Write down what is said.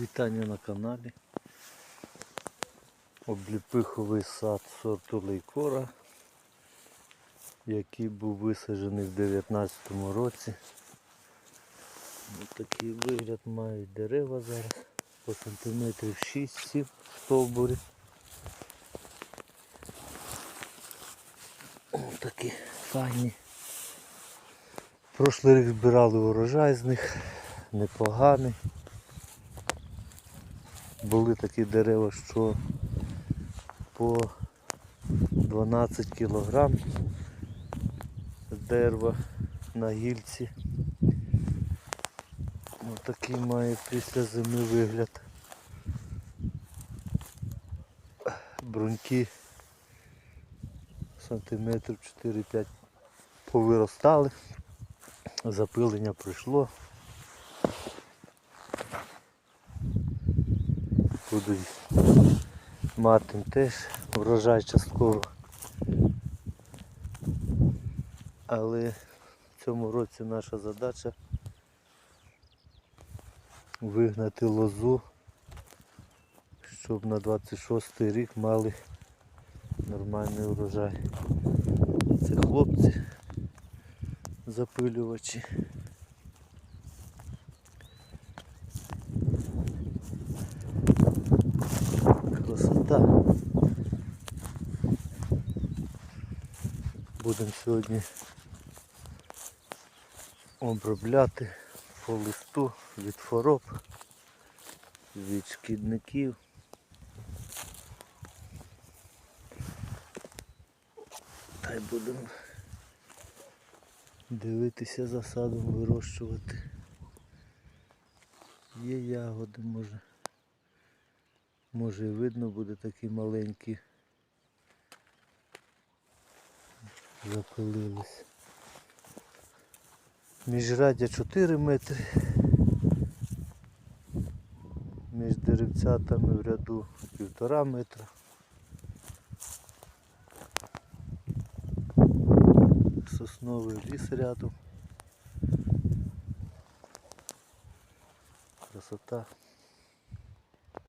Вітання на каналі. Обліпиховий сад сорту лейкора, який був висаджений в 2019 році. Ось такий вигляд мають дерева зараз по сантиметрів 6-7 в стовбурі. Ось такі файні. Прошлий рік збирали урожай з них, непоганий. Були такі дерева, що по 12 кілограм дерева на гільці. Ось такий має після зими вигляд. Бруньки сантиметрів 4-5 повиростали, запилення пройшло. Будуть мати теж врожай частково. Але в цьому році наша задача вигнати лозу, щоб на 26 рік мали нормальний урожай. Це хлопці запилювачі. Красота. Будемо сьогодні обробляти по листу від хвороб, від шкідників. Та й будемо дивитися за садом, вирощувати. Є ягоди, може. Може і видно буде такі маленькі. Запилились. Міжрадя 4 метри. Між деревцятами в ряду півтора метра. Сосновий ліс рядом. Красота.